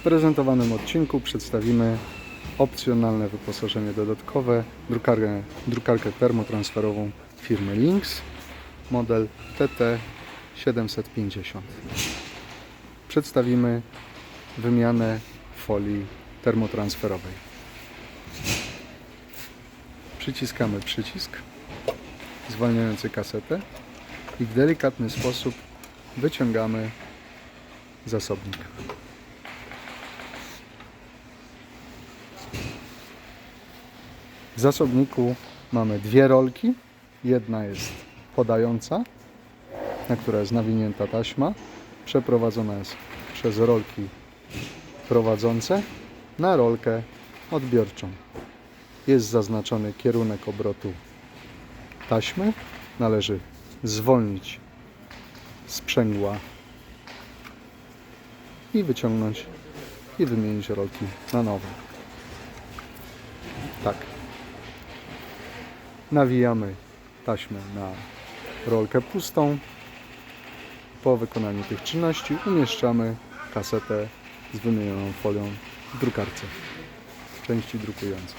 W prezentowanym odcinku przedstawimy opcjonalne wyposażenie dodatkowe, drukarkę, drukarkę termotransferową firmy Lynx, model TT750. Przedstawimy wymianę folii termotransferowej. Przyciskamy przycisk zwalniający kasetę i w delikatny sposób wyciągamy zasobnik. W zasobniku mamy dwie rolki. Jedna jest podająca, na która jest nawinięta taśma. Przeprowadzona jest przez rolki prowadzące na rolkę odbiorczą. Jest zaznaczony kierunek obrotu taśmy. Należy zwolnić sprzęgła i wyciągnąć i wymienić rolki na nowe. Tak. Nawijamy taśmę na rolkę pustą. Po wykonaniu tych czynności umieszczamy kasetę z wymienioną folią w drukarce w części drukującej.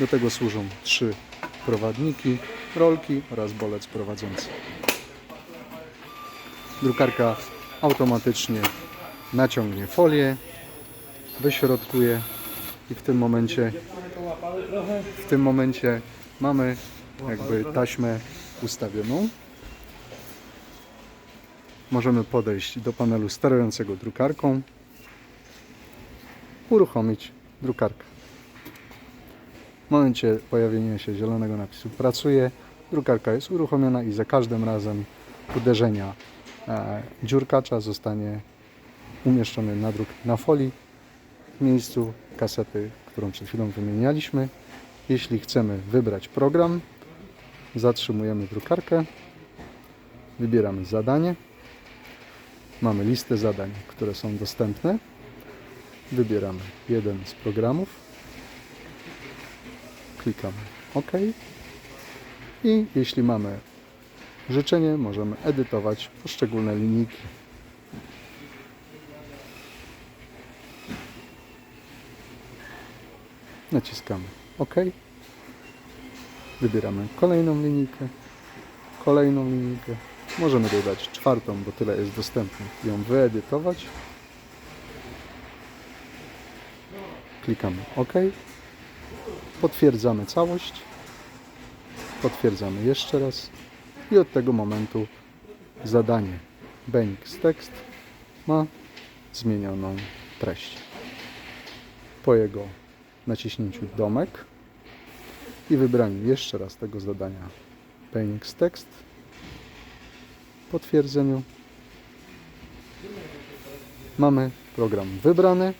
Do tego służą trzy prowadniki, rolki oraz bolec prowadzący. Drukarka automatycznie naciągnie folię, wyśrodkuje i w tym momencie w tym momencie mamy jakby taśmę ustawioną. Możemy podejść do panelu sterującego drukarką, uruchomić drukarkę. W momencie pojawienia się zielonego napisu pracuje, drukarka jest uruchomiona i za każdym razem uderzenia e, dziurkacza zostanie umieszczony na folii w miejscu kasety, którą przed chwilą wymienialiśmy. Jeśli chcemy wybrać program, zatrzymujemy drukarkę, wybieramy zadanie. Mamy listę zadań, które są dostępne. Wybieramy jeden z programów. Klikamy OK. I jeśli mamy życzenie, możemy edytować poszczególne linijki. Naciskamy OK. Wybieramy kolejną linijkę, kolejną linijkę. Możemy dodać czwartą, bo tyle jest dostępnych. Ją wyedytować. Klikamy OK. Potwierdzamy całość. Potwierdzamy jeszcze raz. I od tego momentu zadanie Benix Text ma zmienioną treść. Po jego naciśnięciu domek i wybraniu jeszcze raz tego zadania. Benix Text potwierdzeniu. Mamy program wybrany.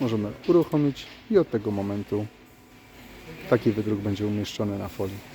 Możemy uruchomić i od tego momentu taki wydruk będzie umieszczony na folii